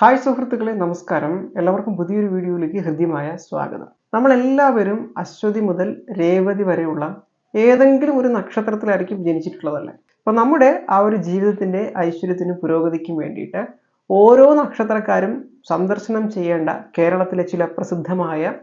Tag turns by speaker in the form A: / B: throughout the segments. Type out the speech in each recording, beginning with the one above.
A: Hi സുഹൃത്തുക്കളെ നമസ്കാരം. എല്ലാവർക്കും പുതിയൊരു വീഡിയോയിലേക്ക് ഹൃദ്യമായ സ്വാഗതം. നമ്മൾ എല്ലാവരും അശ്വതി മുതൽ രേവതി വരെയുള്ള ഏതെങ്കിലും ഒരു നക്ഷത്രത്തിലായിരിക്കും ജനിച്ചിട്ടുള്ളതല്ലേ? അപ്പൊ നമ്മുടെ ആ ഒരു ജീവിതത്തിന്റെ ഐശ്വര്യത്തിനും പുരോഗതിക്കും വേണ്ടിയിട്ട് ഓരോ നക്ഷത്രക്കാരും സന്ദർശനം ചെയ്യേണ്ട കേരളത്തിലെ ചില പ്രസിദ്ധമായ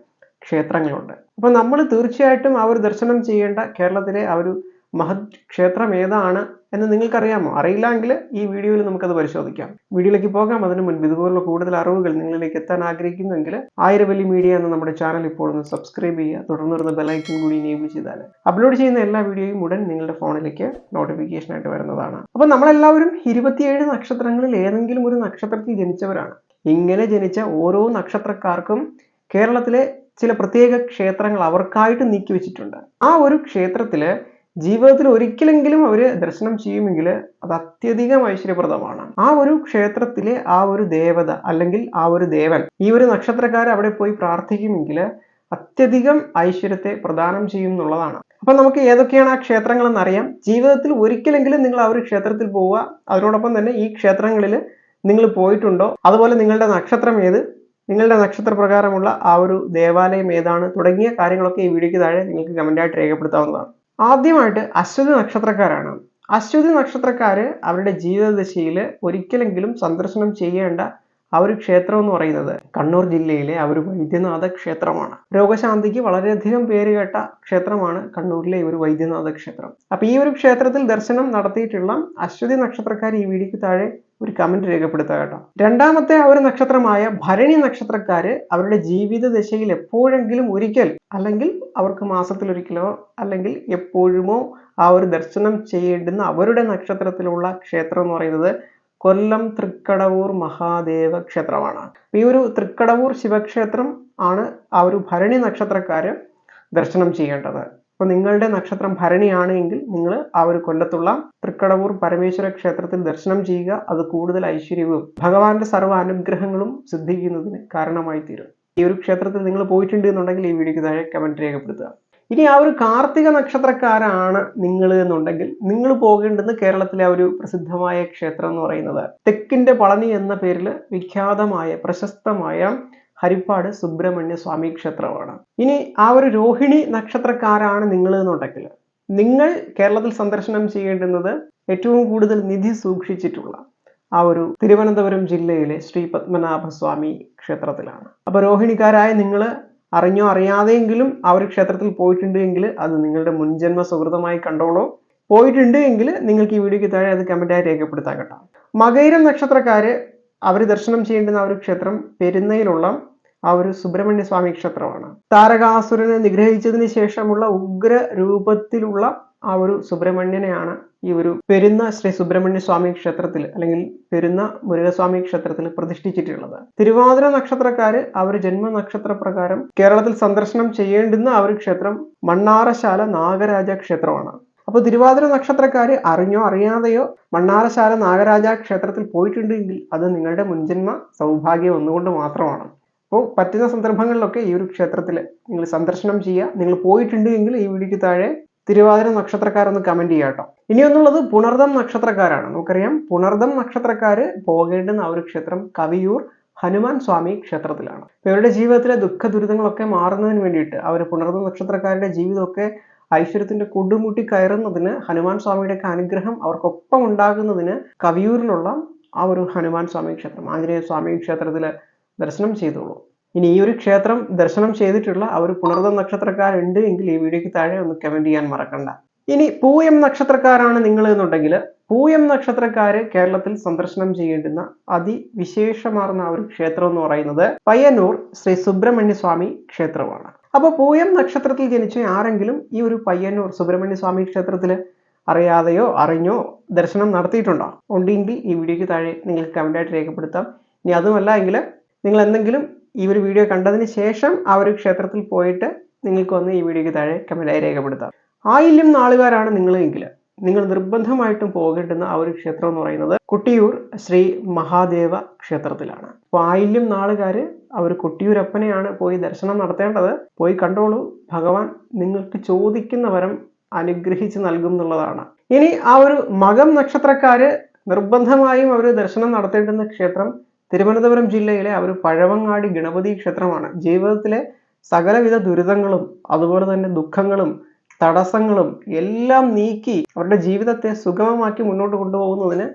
A: ക്ഷേത്രങ്ങളുണ്ട്. അപ്പൊ നമ്മൾ തീർച്ചയായിട്ടും ആ ഒരു ദർശനം ചെയ്യേണ്ട കേരളത്തിലെ ആ ഒരു മഹത് ക്ഷേത്രം ഏതാണ് എന്ന് നിങ്ങൾക്കറിയാമോ? അറിയില്ലെങ്കിൽ ഈ വീഡിയോയിൽ നമുക്കത് പരിശോധിക്കാം. വീഡിയോയിലേക്ക് പോകാം. അതിന് മുൻപ് ഇതുപോലുള്ള കൂടുതൽ അറിവുകൾ നിങ്ങളിലേക്ക് എത്താൻ ആഗ്രഹിക്കുന്നെങ്കിൽ ആയിരവലി മീഡിയ എന്ന നമ്മുടെ ചാനൽ ഇപ്പോൾ ഒന്ന് സബ്സ്ക്രൈബ് ചെയ്യുക. തുടർന്ന് വരുന്ന ബെലൈക്കൺ കൂടി എനേബിൾ ചെയ്താൽ അപ്ലോഡ് ചെയ്യുന്ന എല്ലാ വീഡിയോയും ഉടൻ നിങ്ങളുടെ ഫോണിലേക്ക് നോട്ടിഫിക്കേഷൻ ആയിട്ട് വരുന്നതാണ്. അപ്പോൾ നമ്മളെല്ലാവരും ഇരുപത്തിയേഴ് നക്ഷത്രങ്ങളിൽ ഏതെങ്കിലും ഒരു നക്ഷത്രത്തിൽ ജനിച്ചവരാണ്. ഇങ്ങനെ ജനിച്ച ഓരോ നക്ഷത്രക്കാർക്കും കേരളത്തിലെ ചില പ്രത്യേക ക്ഷേത്രങ്ങൾ അവർക്കായിട്ട് നീക്കി വെച്ചിട്ടുണ്ട്. ആ ഒരു ക്ഷേത്രത്തിൽ ജീവിതത്തിൽ ഒരിക്കലെങ്കിലും അവർ ദർശനം ചെയ്യുമെങ്കിൽ അത് അത്യധികം ഐശ്വര്യപ്രദമാണ്. ആ ഒരു ക്ഷേത്രത്തിലെ ആ ഒരു ദേവത അല്ലെങ്കിൽ ആ ഒരു ദേവൻ ഈ ഒരു നക്ഷത്രക്കാർ അവിടെ പോയി പ്രാർത്ഥിക്കുമെങ്കിൽ അത്യധികം ഐശ്വര്യത്തെ പ്രദാനം ചെയ്യും എന്നുള്ളതാണ്. അപ്പൊ നമുക്ക് ഏതൊക്കെയാണ് ആ ക്ഷേത്രങ്ങൾ എന്നറിയാം ജീവിതത്തിൽ ഒരിക്കലെങ്കിലും നിങ്ങൾ ആ ഒരു ക്ഷേത്രത്തിൽ പോവുക. അതിനോടൊപ്പം തന്നെ ഈ ക്ഷേത്രങ്ങളിൽ നിങ്ങൾ പോയിട്ടുണ്ടോ? അതുപോലെ നിങ്ങളുടെ നക്ഷത്രം ഏത്? നിങ്ങളുടെ നക്ഷത്രപ്രകാരമുള്ള ആ ഒരു ദേവാലയം ഏതാണ്? തുടങ്ങിയ കാര്യങ്ങളൊക്കെ ഈ വീഡിയോയ്ക്ക് താഴെ നിങ്ങൾക്ക് കമന്റായിട്ട് രേഖപ്പെടുത്താവുന്നതാണ്. ആദ്യമായിട്ട് അശ്വതി നക്ഷത്രക്കാരാണ്. അശ്വതി നക്ഷത്രക്കാർ അവരുടെ ജീവിതദശയിൽ ഒരിക്കലെങ്കിലും സന്ദർശനം ചെയ്യേണ്ട ആ ഒരു ക്ഷേത്രം എന്ന് പറയുന്നത് കണ്ണൂർ ജില്ലയിലെ ആ ഒരു വൈദ്യനാഥ ക്ഷേത്രമാണ്. രോഗശാന്തിക്ക് വളരെയധികം പേര് കേട്ട ക്ഷേത്രമാണ് കണ്ണൂരിലെ ഒരു വൈദ്യനാഥ ക്ഷേത്രം. അപ്പൊ ഈ ഒരു ക്ഷേത്രത്തിൽ ദർശനം നടത്തിയിട്ടുള്ള അശ്വതി നക്ഷത്രക്കാർ ഈ വീഡിയോക്ക് താഴെ ഒരു കമന്റ് രേഖപ്പെടുത്തുക കേട്ടോ. രണ്ടാമത്തെ ഒരു നക്ഷത്രമായ ഭരണി നക്ഷത്രക്കാര് അവരുടെ ജീവിത ദശയിൽ എപ്പോഴെങ്കിലും ഒരിക്കൽ അല്ലെങ്കിൽ അവർക്ക് മാസത്തിൽ ഒരിക്കലോ അല്ലെങ്കിൽ എപ്പോഴുമോ ആ ഒരു ദർശനം ചെയ്യേണ്ടുന്ന അവരുടെ നക്ഷത്രത്തിലുള്ള ക്ഷേത്രം എന്ന് പറയുന്നത് കൊല്ലം തൃക്കടവൂർ മഹാദേവ ക്ഷേത്രമാണ്. ഈ ഒരു തൃക്കടവൂർ ശിവക്ഷേത്രം ആണ് ആ ഒരു ഭരണി നക്ഷത്രക്കാര് ദർശനം ചെയ്യേണ്ടത്. അപ്പൊ നിങ്ങളുടെ നക്ഷത്രം ഭരണിയാണ് എങ്കിൽ നിങ്ങൾ ആ ഒരു കൊല്ലത്തുള്ള തൃക്കടവൂർ പരമേശ്വര ക്ഷേത്രത്തിൽ ദർശനം ചെയ്യുക. അത് കൂടുതൽ ഐശ്വര്യവും ഭഗവാന്റെ സർവ അനുഗ്രഹങ്ങളും സിദ്ധിക്കുന്നതിന് കാരണമായി തീരും. ഈ ഒരു ക്ഷേത്രത്തിൽ നിങ്ങൾ പോയിട്ടുണ്ട് എന്നുണ്ടെങ്കിൽ ഈ വീഡിയോക്ക് താഴെ കമന്റ് രേഖപ്പെടുത്തുക. ഇനി ആ ഒരു കാർത്തിക നക്ഷത്രക്കാരാണ് നിങ്ങൾ എന്നുണ്ടെങ്കിൽ നിങ്ങൾ പോകേണ്ടുന്ന കേരളത്തിലെ ഒരു പ്രസിദ്ധമായ ക്ഷേത്രം എന്ന് പറയുന്നത് തെക്കിന്റെ പളനി എന്ന പേരിൽ വിഖ്യാതമായ പ്രശസ്തമായ ഹരിപ്പാട് സുബ്രഹ്മണ്യ സ്വാമി ക്ഷേത്രമാണ്. ഇനി ആ ഒരു രോഹിണി നക്ഷത്രക്കാരാണ് നിങ്ങൾ എന്നുണ്ടെങ്കിൽ നിങ്ങൾ കേരളത്തിൽ സന്ദർശനം ചെയ്യേണ്ടുന്നത് ഏറ്റവും കൂടുതൽ നിധി സൂക്ഷിച്ചിട്ടുള്ള ആ ഒരു തിരുവനന്തപുരം ജില്ലയിലെ ശ്രീ പത്മനാഭസ്വാമി ക്ഷേത്രത്തിലാണ്. അപ്പൊ രോഹിണിക്കാരായ നിങ്ങൾ അറിഞ്ഞോ അറിയാതെയെങ്കിലും ആ ഒരു ക്ഷേത്രത്തിൽ പോയിട്ടുണ്ട് എങ്കിൽ അത് നിങ്ങളുടെ മുൻജന്മ സുഹൃതമായി കണ്ടോളൂ. പോയിട്ടുണ്ട് എങ്കിൽ നിങ്ങൾക്ക് ഈ വീഡിയോയ്ക്ക് താഴെ അത് കമന്റായി രേഖപ്പെടുത്താൻ കേട്ടോ. മകൈരം നക്ഷത്രക്കാര് അവർ ദർശനം ചെയ്യേണ്ടുന്ന ആ ഒരു ക്ഷേത്രം പെരുന്നയിലുള്ള ആ ഒരു സുബ്രഹ്മണ്യ സ്വാമി ക്ഷേത്രമാണ്. താരകാസുരനെ നിഗ്രഹിച്ചതിന് ശേഷമുള്ള ഉഗ്ര രൂപത്തിലുള്ള ആ ഒരു സുബ്രഹ്മണ്യനെയാണ് ഈ ഒരു പെരുന്ന ശ്രീ സുബ്രഹ്മണ്യ സ്വാമി ക്ഷേത്രത്തിൽ അല്ലെങ്കിൽ പെരുന്ന മുരുകസ്വാമി ക്ഷേത്രത്തിൽ പ്രതിഷ്ഠിച്ചിട്ടുള്ളത്. തിരുവാതിര നക്ഷത്രക്കാര് അവർ ജന്മ നക്ഷത്ര പ്രകാരം കേരളത്തിൽ സന്ദർശനം ചെയ്യേണ്ടുന്ന ആ ഒരു ക്ഷേത്രം മണ്ണാറശാല നാഗരാജ ക്ഷേത്രമാണ്. അപ്പോൾ തിരുവാതിര നക്ഷത്രക്കാർ അറിഞ്ഞോ അറിയാതെയോ മണ്ണാറശാല നാഗരാജ ക്ഷേത്രത്തിൽ പോയിട്ടുണ്ടെങ്കിൽ അത് നിങ്ങളുടെ മുൻജന്മ സൗഭാഗ്യം ഒന്നുകൊണ്ട് മാത്രമാണ്. അപ്പോൾ പറ്റുന്ന സന്ദർഭങ്ങളിലൊക്കെ ഈ ഒരു ക്ഷേത്രത്തിൽ നിങ്ങൾ സന്ദർശനം ചെയ്യുക. നിങ്ങൾ പോയിട്ടുണ്ടെങ്കിൽ ഈ വീഡിയോക്ക് താഴെ തിരുവാതിര നക്ഷത്രക്കാരൊന്ന് കമന്റ് ചെയ്യുക കേട്ടോ. ഇനിയൊന്നുള്ളത് പുണർദം നക്ഷത്രക്കാരാണ്. നമുക്കറിയാം പുണർദം നക്ഷത്രക്കാർ പോകേണ്ടുന്ന ആ ഒരു ക്ഷേത്രം കവിയൂർ ഹനുമാൻ സ്വാമി ക്ഷേത്രത്തിലാണ്. ഇവരുടെ ജീവിതത്തിലെ ദുഃഖ ദുരിതങ്ങളൊക്കെ മാറുന്നതിന് വേണ്ടിയിട്ട് അവർ പുണർദം നക്ഷത്രക്കാരുടെ ജീവിതമൊക്കെ ഐശ്വര്യത്തിന്റെ കൊടുമുട്ടി കയറുന്നതിന് ഹനുമാൻ സ്വാമിയുടെ അനുഗ്രഹം അവർക്കൊപ്പം ഉണ്ടാകുന്നതിന് കവിയൂരിലുള്ള ആ ഒരു ഹനുമാൻ സ്വാമി ക്ഷേത്രം ആഞ്ജനേയ സ്വാമി ക്ഷേത്രത്തിൽ ദർശനം ചെയ്തോളൂ ഇനി ഈ ഒരു ക്ഷേത്രം ദർശനം ചെയ്തിട്ടുള്ള ആ ഒരു പുണർദം നക്ഷത്രക്കാരുണ്ട് എങ്കിൽ ഈ വീഡിയോയ്ക്ക് താഴെ ഒന്ന് കമന്റ് ചെയ്യാൻ മറക്കണ്ട. ഇനി പൂയം നക്ഷത്രക്കാരാണ് നിങ്ങൾ എന്നുണ്ടെങ്കിൽ പൂയം നക്ഷത്രക്കാര് കേരളത്തിൽ സന്ദർശനം ചെയ്യേണ്ടുന്ന അതിവിശേഷമാർന്ന ഒരു ക്ഷേത്രം എന്ന് പറയുന്നത് പയ്യന്നൂർ ശ്രീ സുബ്രഹ്മണ്യ സ്വാമി ക്ഷേത്രമാണ്. അപ്പൊ പൂയം നക്ഷത്രത്തിൽ ജനിച്ച ആരെങ്കിലും ഈ ഒരു പയ്യന്നൂർ സുബ്രഹ്മണ്യ സ്വാമി ക്ഷേത്രത്തിൽ അറിയാതെയോ അറിഞ്ഞോ ദർശനം നടത്തിയിട്ടുണ്ടോ? ഉണ്ടെങ്കിൽ ഈ വീഡിയോയ്ക്ക് താഴെ നിങ്ങൾക്ക് കമന്റായിട്ട് രേഖപ്പെടുത്താം. ഇനി അതുമല്ല എങ്കിൽ നിങ്ങൾ എന്തെങ്കിലും ഈ ഒരു വീഡിയോ കണ്ടതിന് ശേഷം ആ ഒരു ക്ഷേത്രത്തിൽ പോയിട്ട് നിങ്ങൾക്ക് വന്ന് ഈ വീഡിയോയ്ക്ക് താഴെ കമന്റായി രേഖപ്പെടുത്താം. ആയില്യം നാളുകാരാണ് നിങ്ങൾ എങ്കിൽ നിങ്ങൾ നിർബന്ധമായിട്ടും പോകേണ്ടുന്ന ആ ഒരു ക്ഷേത്രം എന്ന് പറയുന്നത് കുട്ടിയൂർ ശ്രീ മഹാദേവ ക്ഷേത്രത്തിലാണ്. പായില്യം നാളുകാർ അവർ കുട്ടിയൂരപ്പനെയാണ് പോയി ദർശനം നടത്തേണ്ടത്. പോയി കണ്ടോളൂ. ഭഗവാൻ നിങ്ങൾക്ക് ചോദിക്കുന്ന വരം അനുഗ്രഹിച്ച് നൽകും എന്നുള്ളതാണ്. ഇനി ആ ഒരു മകം നക്ഷത്രക്കാര് നിർബന്ധമായും അവർ ദർശനം നടത്തേണ്ടുന്ന ക്ഷേത്രം തിരുവനന്തപുരം ജില്ലയിലെ ആ ഒരു പഴവങ്ങാടി ഗണപതി ക്ഷേത്രമാണ്. ജീവിതത്തിലെ സകലവിധ ദുരിതങ്ങളും അതുപോലെ തന്നെ ദുഃഖങ്ങളും തടസ്സങ്ങളും എല്ലാം നീക്കി അവരുടെ ജീവിതത്തെ സുഗമമാക്കി മുന്നോട്ട് കൊണ്ടുപോകുന്നതിന്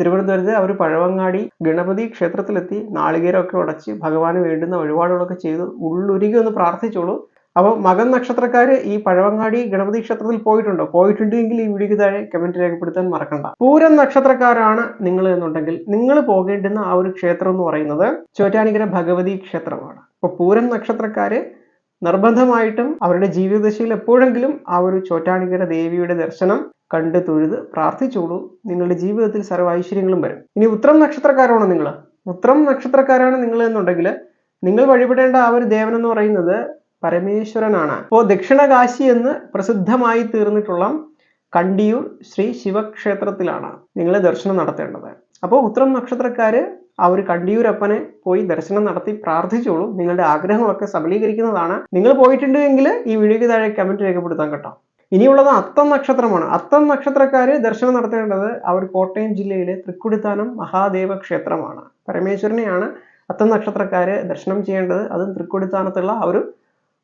A: തിരുവനന്തപുരത്ത് അവർ പഴവങ്ങാടി ഗണപതി ക്ഷേത്രത്തിലെത്തി നാളികേരമൊക്കെ ഉടച്ച് ഭഗവാന് വേണ്ടുന്ന വഴിപാടുകളൊക്കെ ചെയ്ത് ഉള്ളുരുകി ഒന്ന് പ്രാർത്ഥിച്ചോളൂ. അപ്പോൾ മകൻ നക്ഷത്രക്കാർ ഈ പഴവങ്ങാടി ഗണപതി ക്ഷേത്രത്തിൽ പോയിട്ടുണ്ടോ? പോയിട്ടുണ്ടെങ്കിൽ ഈ വീഡിയോക്ക് താഴെ കമന്റ് രേഖപ്പെടുത്താൻ മറക്കണ്ട. പൂരം നക്ഷത്രക്കാരാണ് നിങ്ങൾ എന്നുണ്ടെങ്കിൽ നിങ്ങൾ പോകേണ്ടുന്ന ആ ഒരു ക്ഷേത്രം എന്ന് പറയുന്നത് ചോറ്റാനിക്കര ഭഗവതി ക്ഷേത്രമാണ്. അപ്പോൾ പൂരം നക്ഷത്രക്കാര് നിർബന്ധമായിട്ടും അവരുടെ ജീവിതദശയിൽ എപ്പോഴെങ്കിലും ആ ഒരു ചോറ്റാണിക്കര ദേവിയുടെ ദർശനം കണ്ട് തൊഴുത് പ്രാർത്ഥിച്ചോളൂ. നിങ്ങളുടെ ജീവിതത്തിൽ സർവ ഐശ്വര്യങ്ങളും വരും. ഇനി ഉത്രം നക്ഷത്രക്കാരാണോ നിങ്ങൾ ഉത്രം നക്ഷത്രക്കാരാണ് നിങ്ങൾ എന്നുണ്ടെങ്കിൽ നിങ്ങൾ വഴിപെടേണ്ട ആ ഒരു ദേവൻ എന്ന് പറയുന്നത് പരമേശ്വരനാണ്. അപ്പോൾ ദക്ഷിണകാശി എന്ന് പ്രസിദ്ധമായി തീർന്നിട്ടുള്ള കണ്ടിയൂർ ശ്രീ ശിവക്ഷേത്രത്തിലാണ് നിങ്ങൾ ദർശനം നടത്തേണ്ടത്. അപ്പോൾ ഉത്രം നക്ഷത്രക്കാര് ആ ഒരു കണ്ടിയൂരപ്പനെ പോയി ദർശനം നടത്തി പ്രാർത്ഥിച്ചോളൂ. നിങ്ങളുടെ ആഗ്രഹങ്ങളൊക്കെ സബലീകരിക്കുന്നതാണ്. നിങ്ങൾ പോയിട്ടുണ്ടെങ്കിൽ ഈ വീഡിയോയ്ക്ക് താഴെ കമന്റ് രേഖപ്പെടുത്താൻ കേട്ടോ. ഇനിയുള്ളത് അത്തം നക്ഷത്രമാണ്. അത്തം നക്ഷത്രക്കാർ ദർശനം നടത്തേണ്ടത് ആ ഒരു കോട്ടയം ജില്ലയിലെ തൃക്കുടിത്താനം മഹാദേവ ക്ഷേത്രമാണ്. പരമേശ്വരനെയാണ് അത്തം നക്ഷത്രക്കാർ ദർശനം ചെയ്യേണ്ടത്. അതും തൃക്കുടിത്താനത്തുള്ള ആ ഒരു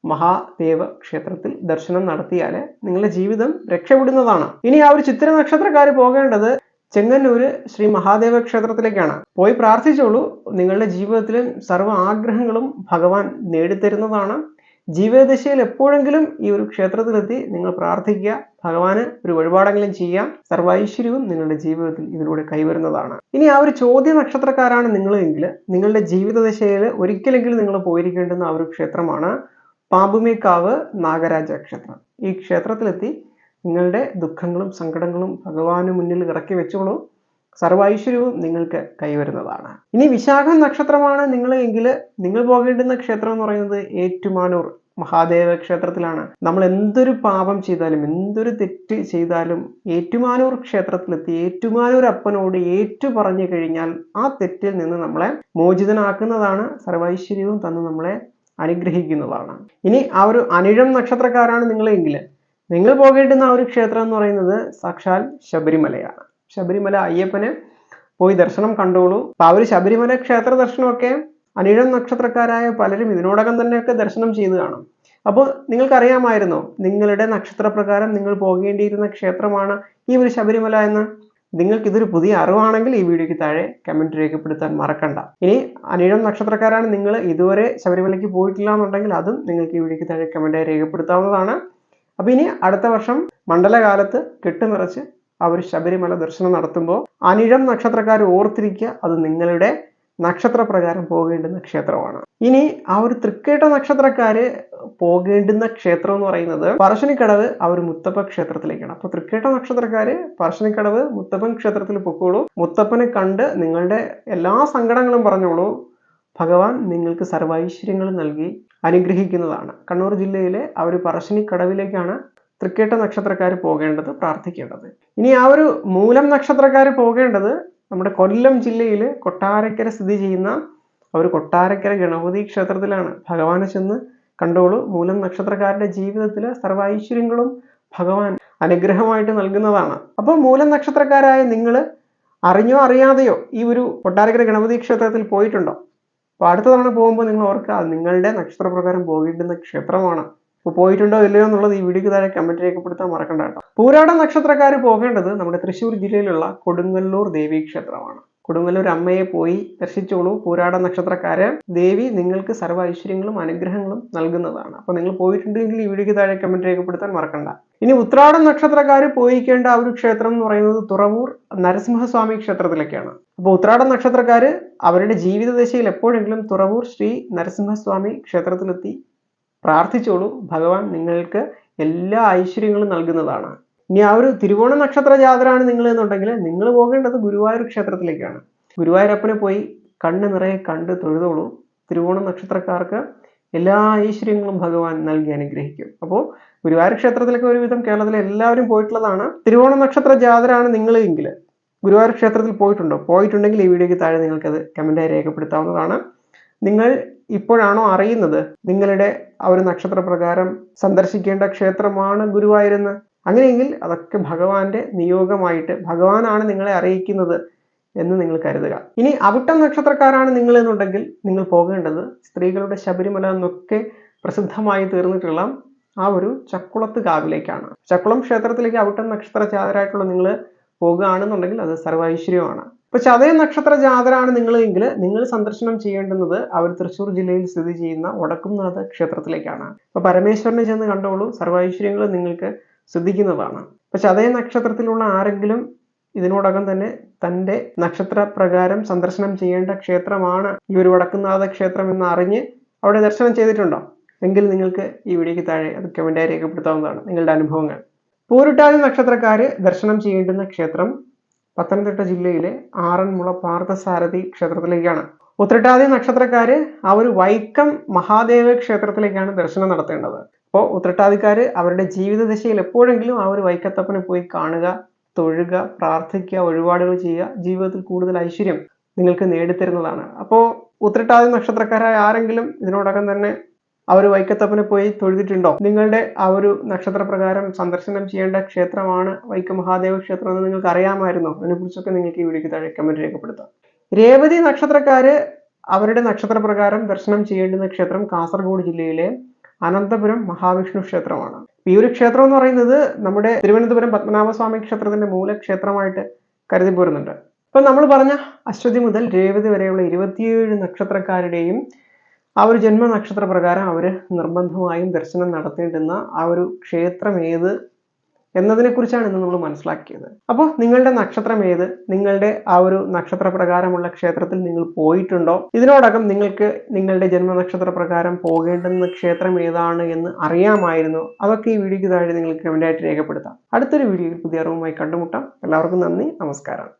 A: മഹാദേവ ക്ഷേത്രത്തിൽ ദർശനം നടത്തിയാൽ നിങ്ങളുടെ ജീവിതം രക്ഷപ്പെടുന്നതാണ്. ഇനി ആ ഒരു ചിത്ര നക്ഷത്രക്കാർ പോകേണ്ടത് ചെങ്ങന്നൂര് ശ്രീ മഹാദേവ ക്ഷേത്രത്തിലേക്കാണ്. പോയി പ്രാർത്ഥിച്ചോളൂ. നിങ്ങളുടെ ജീവിതത്തിലും സർവ ആഗ്രഹങ്ങളും ഭഗവാൻ നേടിത്തരുന്നതാണ്. ജീവിതദശയിൽ എപ്പോഴെങ്കിലും ഈ ഒരു ക്ഷേത്രത്തിലെത്തി നിങ്ങൾ പ്രാർത്ഥിക്കുക. ഭഗവാന് ഒരു വഴിപാടെങ്കിലും ചെയ്യാം സർവൈശ്വര്യവും നിങ്ങളുടെ ജീവിതത്തിൽ ഇതിലൂടെ കൈവരുന്നതാണ്. ഇനി ആ ഒരു ചോദ്യ നക്ഷത്രക്കാരാണ് നിങ്ങളെങ്കിൽ നിങ്ങളുടെ ജീവിതദശയിൽ ഒരിക്കലെങ്കിലും നിങ്ങൾ പോയിരിക്കേണ്ടുന്ന ആ ഒരു ക്ഷേത്രമാണ് പാമ്പുമേക്കാവ് നാഗരാജ ക്ഷേത്രം. ഈ ക്ഷേത്രത്തിലെത്തി നിങ്ങളുടെ ദുഃഖങ്ങളും സങ്കടങ്ങളും ഭഗവാന് മുന്നിൽ ഇറക്കി വെച്ചോളൂ. സർവൈശ്വര്യവും നിങ്ങൾക്ക് കൈവരുന്നതാണ്. ഇനി വിശാഖ നക്ഷത്രമാണ് നിങ്ങൾ എങ്കിൽ നിങ്ങൾ പോകേണ്ടുന്ന ക്ഷേത്രം എന്ന് പറയുന്നത് ഏറ്റുമാനൂർ മഹാദേവ ക്ഷേത്രത്തിലാണ്. നമ്മൾ എന്തൊരു പാപം ചെയ്താലും എന്തൊരു തെറ്റ് ചെയ്താലും ഏറ്റുമാനൂർ ക്ഷേത്രത്തിലെത്തി ഏറ്റുമാനൂർ അപ്പനോട് ഏറ്റു പറഞ്ഞു കഴിഞ്ഞാൽ ആ തെറ്റിൽ നിന്ന് നമ്മളെ മോചിതനാക്കുന്നതാണ് സർവൈശ്വര്യവും തന്ന് നമ്മളെ അനുഗ്രഹിക്കുന്നതാണ്. ഇനി ആ ഒരു അനിഴം നക്ഷത്രക്കാരാണ് നിങ്ങളെങ്കിൽ നിങ്ങൾ പോകേണ്ടുന്ന ആ ഒരു ക്ഷേത്രം എന്ന് പറയുന്നത് സാക്ഷാൽ ശബരിമലയാണ്. ശബരിമല അയ്യപ്പനെ പോയി ദർശനം കണ്ടോളൂ. ആ ഒരു ശബരിമല ക്ഷേത്ര ദർശനമൊക്കെ അനിഴം നക്ഷത്രക്കാരായ പലരും ഇതിനോടകം തന്നെയൊക്കെ ദർശനം ചെയ്തു കാണും. അപ്പോൾ നിങ്ങൾക്കറിയാമായിരുന്നോ? നിങ്ങളുടെ നക്ഷത്രപ്രകാരം നിങ്ങൾ പോകേണ്ടിയിരുന്ന ക്ഷേത്രമാണ് ഈ ഒരു ശബരിമല എന്ന്. നിങ്ങൾക്ക് ഇതൊരു പുതിയ അറിവാണെങ്കിൽ ഈ വീഡിയോയ്ക്ക് താഴെ കമന്റ് രേഖപ്പെടുത്താൻ മറക്കണ്ട. ഇനി അനിഴം നക്ഷത്രക്കാരാണ് നിങ്ങൾ ഇതുവരെ ശബരിമലയ്ക്ക് പോയിട്ടില്ല എന്നുണ്ടെങ്കിൽ അതും നിങ്ങൾക്ക് ഈ വീഡിയോയ്ക്ക് താഴെ കമന്റായി രേഖപ്പെടുത്താവുന്നതാണ്. അപ്പൊ ഇനി അടുത്ത വർഷം മണ്ഡലകാലത്ത് കെട്ടുനിറച്ച് അവർ ശബരിമല ദർശനം നടത്തുമ്പോൾ അനിഴം നക്ഷത്രക്കാർ ഓർത്തിരിക്കുക അത് നിങ്ങളുടെ നക്ഷത്രപ്രകാരം പോകേണ്ടുന്ന ക്ഷേത്രമാണ്. ഇനി ആ ഒരു തൃക്കേട്ട നക്ഷത്രക്കാര് പോകേണ്ടുന്ന ക്ഷേത്രം എന്ന് പറയുന്നത് പറശ്ശിനിക്കടവ് ആ ഒരു മുത്തപ്പ ക്ഷേത്രത്തിലേക്കാണ്. അപ്പൊ തൃക്കേട്ട നക്ഷത്രക്കാര് പറശ്ശിനിക്കടവ് മുത്തപ്പൻ ക്ഷേത്രത്തിൽ പൊക്കോളൂ. മുത്തപ്പനെ കണ്ട് നിങ്ങളുടെ എല്ലാ സങ്കടങ്ങളും പറഞ്ഞോളൂ. ഭഗവാൻ നിങ്ങൾക്ക് സർവൈശ്വര്യങ്ങൾ നൽകി അനുഗ്രഹിക്കുന്നതാണ്. കണ്ണൂർ ജില്ലയിലെ ആ ഒരു പറശ്ശിനിക്കടവിലേക്കാണ് തൃക്കേട്ട നക്ഷത്രക്കാർ പോകേണ്ടത് പ്രാർത്ഥിക്കേണ്ടത്. ഇനി ആ ഒരു മൂലം നക്ഷത്രക്കാർ പോകേണ്ടത് നമ്മുടെ കൊല്ലം ജില്ലയിൽ കൊട്ടാരക്കര സ്ഥിതി ചെയ്യുന്ന ഒരു കൊട്ടാരക്കര ഗണപതി ക്ഷേത്രത്തിലാണ്. ഭഗവാനെ ചെന്ന് കണ്ടോളൂ. മൂലം നക്ഷത്രക്കാരുടെ ജീവിതത്തിൽ സർവൈശ്വര്യങ്ങളും ഭഗവാൻ അനുഗ്രഹമായിട്ട് നൽകുന്നതാണ്. അപ്പോൾ മൂലം നക്ഷത്രക്കാരായ നിങ്ങൾ അറിഞ്ഞോ അറിയാതെയോ ഈ ഒരു കൊട്ടാരക്കര ഗണപതി ക്ഷേത്രത്തിൽ പോയിട്ടുണ്ടോ? അപ്പോൾ അടുത്ത തവണ പോകുമ്പോൾ നിങ്ങൾ ഓർക്കുക നിങ്ങളുടെ നക്ഷത്രപ്രകാരം പോകേണ്ടുന്ന ക്ഷേത്രമാണ്. അപ്പോൾ പോയിട്ടുണ്ടോ ഇല്ലയോ എന്നുള്ളത് ഈ വീഡിയോക്ക് താഴെ കമന്റ് രേഖപ്പെടുത്താൻ മറക്കണ്ട കേട്ടോ. പൂരാട നക്ഷത്രക്കാർ പോകേണ്ടത് നമ്മുടെ തൃശ്ശൂർ ജില്ലയിലുള്ള കൊടുങ്ങല്ലൂർ ദേവി ക്ഷേത്രമാണ്. കൊടുങ്ങല്ലൂർ അമ്മയെ പോയി ദർശിച്ചോളൂ. പൂരാട നക്ഷത്രക്കാര് ദേവി നിങ്ങൾക്ക് സർവ ഐശ്വര്യങ്ങളും അനുഗ്രഹങ്ങളും നൽകുന്നതാണ്. അപ്പോൾ നിങ്ങൾ പോയിട്ടുണ്ടെങ്കിൽ ഈ വീഡിയോയ്ക്ക് താഴെ കമന്റ് രേഖപ്പെടുത്താൻ മറക്കണ്ട. ഇനി ഉത്രാടം നക്ഷത്രക്കാർ പോയിക്കേണ്ട ആ ഒരു ക്ഷേത്രം എന്ന് പറയുന്നത് തുറവൂർ നരസിംഹസ്വാമി ക്ഷേത്രത്തിലേക്കാണ് അപ്പോൾ ഉത്രാട നക്ഷത്രക്കാർ അവരുടെ ജീവിത ദശയിൽ എപ്പോഴെങ്കിലും തുറവൂർ ശ്രീ നരസിംഹസ്വാമി ക്ഷേത്രത്തിലെത്തി പ്രാർത്ഥിച്ചോളൂ. ഭഗവാൻ നിങ്ങൾക്ക് എല്ലാ ഐശ്വര്യങ്ങളും നൽകുന്നതാണ്. ഇനി ആ ഒരു തിരുവോണ നക്ഷത്ര ജാതരാണ് നിങ്ങൾ എന്നുണ്ടെങ്കിൽ നിങ്ങൾ പോകേണ്ടത് ഗുരുവായൂർ ക്ഷേത്രത്തിലേക്കാണ്. ഗുരുവായൂരപ്പനെ പോയി കണ്ണ് നിറയെ കണ്ട് തൊഴുതോളൂ. തിരുവോണ നക്ഷത്രക്കാർക്ക് എല്ലാ ഐശ്വര്യങ്ങളും ഭഗവാൻ നൽകി അനുഗ്രഹിക്കും. അപ്പോൾ ഗുരുവായൂർ ക്ഷേത്രത്തിലൊക്കെ ഒരുവിധം കേരളത്തിലെ എല്ലാവരും പോയിട്ടുള്ളതാണ്. തിരുവോണ നക്ഷത്ര ജാതരാണ് നിങ്ങൾ എങ്കിൽ ഗുരുവായൂർ ക്ഷേത്രത്തിൽ പോയിട്ടുണ്ടോ? പോയിട്ടുണ്ടെങ്കിൽ ഈ വീഡിയോയ്ക്ക് താഴെ നിങ്ങൾക്കത് കമന്റായി രേഖപ്പെടുത്താവുന്നതാണ്. നിങ്ങൾ ഇപ്പോഴാണോ അറിയുന്നത് നിങ്ങളുടെ ആ ഒരു നക്ഷത്രപ്രകാരം സന്ദർശിക്കേണ്ട ക്ഷേത്രമാണ് ഗുരുവായൂരെന്ന്? അങ്ങനെയെങ്കിൽ അതൊക്കെ ഭഗവാന്റെ നിയോഗമായിട്ട് ഭഗവാനാണ് നിങ്ങളെ അറിയിക്കുന്നത് എന്ന് നിങ്ങൾ കരുതുക. ഇനി അവിട്ടം നക്ഷത്രക്കാരാണ് നിങ്ങൾ എന്നുണ്ടെങ്കിൽ നിങ്ങൾ പോകേണ്ടത് സ്ത്രീകളുടെ ശബരിമല എന്നൊക്കെ പ്രസിദ്ധമായി തീർന്നിട്ടുള്ള ആ ഒരു ചക്കുളത്ത് കാവിലേക്കാണ്. ചക്കുളം ക്ഷേത്രത്തിലേക്ക് അവിട്ടം നക്ഷത്ര ജാതരായിട്ടുള്ള നിങ്ങൾ പോകുകയാണെന്നുണ്ടെങ്കിൽ അത് സർവൈശ്വര്യമാണ്. ഇപ്പൊ ചതയ നക്ഷത്ര ജാതരാണ് നിങ്ങൾ എങ്കിൽ നിങ്ങൾ സന്ദർശനം ചെയ്യേണ്ടുന്നത് അവർ തൃശ്ശൂർ ജില്ലയിൽ സ്ഥിതി ചെയ്യുന്ന വടക്കുംനാഥ ക്ഷേത്രത്തിലേക്കാണ്. അപ്പൊ പരമേശ്വരനെ ചെന്ന് കണ്ടോളൂ സർവൈശ്വര്യങ്ങൾ നിങ്ങൾക്ക് സിദ്ധിക്കുന്നതാണ് പക്ഷെ അതേ നക്ഷത്രത്തിലുള്ള ആരെങ്കിലും ഇതിനോടകം തന്നെ തന്റെ നക്ഷത്ര പ്രകാരം സന്ദർശനം ചെയ്യേണ്ട ക്ഷേത്രമാണ് ഈ ഒരു വടക്കുന്നാഥ ക്ഷേത്രം എന്ന് അറിഞ്ഞ് അവിടെ ദർശനം ചെയ്തിട്ടുണ്ടോ? എങ്കിൽ നിങ്ങൾക്ക് ഈ വീഡിയോയ്ക്ക് താഴെ അത് കമന്റായി രേഖപ്പെടുത്താവുന്നതാണ് നിങ്ങളുടെ അനുഭവങ്ങൾ. പൂരിട്ടാതി നക്ഷത്രക്കാര് ദർശനം ചെയ്യേണ്ടുന്ന ക്ഷേത്രം പത്തനംതിട്ട ജില്ലയിലെ ആറന്മുള പാർത്ഥസാരഥി ക്ഷേത്രത്തിലേക്കാണ്. ഉത്രട്ടാതി നക്ഷത്രക്കാര് ആ ഒരു വൈക്കം മഹാദേവ ക്ഷേത്രത്തിലേക്കാണ് ദർശനം നടത്തേണ്ടത്. അപ്പോൾ ഉത്രട്ടാതിക്കാർ അവരുടെ ജീവിത ദശയിൽ എപ്പോഴെങ്കിലും ആ ഒരു വൈക്കത്തപ്പനെ പോയി കാണുക തൊഴുക പ്രാർത്ഥിക്കുക ഒഴിപാടുകൾ ചെയ്യുക ജീവിതത്തിൽ കൂടുതൽ ഐശ്വര്യം നിങ്ങൾക്ക് നേടിത്തരുന്നതാണ്. അപ്പോൾ ഉത്രട്ടാതി നക്ഷത്രക്കാരായ ആരെങ്കിലും ഇതിനോടകം തന്നെ ആ ഒരു വൈക്കത്തപ്പനെ പോയി തൊഴുതിട്ടുണ്ടോ? നിങ്ങളുടെ ആ ഒരു നക്ഷത്രപ്രകാരം സന്ദർശനം ചെയ്യേണ്ട ക്ഷേത്രമാണ് വൈക്കം മഹാദേവ ക്ഷേത്രം എന്ന് നിങ്ങൾക്ക് അറിയാമായിരുന്നോ? അതിനെക്കുറിച്ചൊക്കെ നിങ്ങൾക്ക് ഈ വീഡിയോക്ക് താഴെ കമന്റ് രേഖപ്പെടുത്താം. രേവതി നക്ഷത്രക്കാര് അവരുടെ നക്ഷത്രപ്രകാരം ദർശനം ചെയ്യേണ്ടുന്ന ക്ഷേത്രം കാസർഗോഡ് ജില്ലയിലെ അനന്തപുരം മഹാവിഷ്ണു ക്ഷേത്രമാണ്. ഈ ഒരു ക്ഷേത്രം എന്ന് പറയുന്നത് നമ്മുടെ തിരുവനന്തപുരം പത്മനാഭസ്വാമി ക്ഷേത്രത്തിന്റെ മൂലക്ഷേത്രമായിട്ട് കരുതി പോരുന്നുണ്ട് ഇപ്പൊ നമ്മൾ പറഞ്ഞ അശ്വതി മുതൽ രേവതി വരെയുള്ള ഇരുപത്തിയേഴ് നക്ഷത്രക്കാരുടെയും ആ ഒരു ജന്മ നക്ഷത്ര പ്രകാരം അവർ നിർബന്ധമായും ദർശനം നടത്തേണ്ടുന്ന ആ ഒരു ക്ഷേത്രം ഏത് എന്നതിനെ കുറിച്ചാണ് ഇന്ന് നമ്മൾ മനസ്സിലാക്കിയത്. അപ്പോൾ നിങ്ങളുടെ നക്ഷത്രം ഏത്? നിങ്ങളുടെ ആ ഒരു നക്ഷത്ര പ്രകാരമുള്ള ക്ഷേത്രത്തിൽ നിങ്ങൾ പോയിട്ടുണ്ടോ? ഇതിനോടകം നിങ്ങൾക്ക് നിങ്ങളുടെ ജന്മനക്ഷത്ര പ്രകാരം പോകേണ്ടുന്ന ക്ഷേത്രം ഏതാണ് എന്ന് അറിയാമായിരുന്നു. അതൊക്കെ ഈ വീഡിയോയ്ക്ക് താഴെ നിങ്ങൾക്ക് കമന്റായിട്ട് രേഖപ്പെടുത്താം. അടുത്തൊരു വീഡിയോയിൽ പുതിയ അറിവുമായി കണ്ടുമുട്ടാം. എല്ലാവർക്കും നന്ദി. നമസ്കാരം.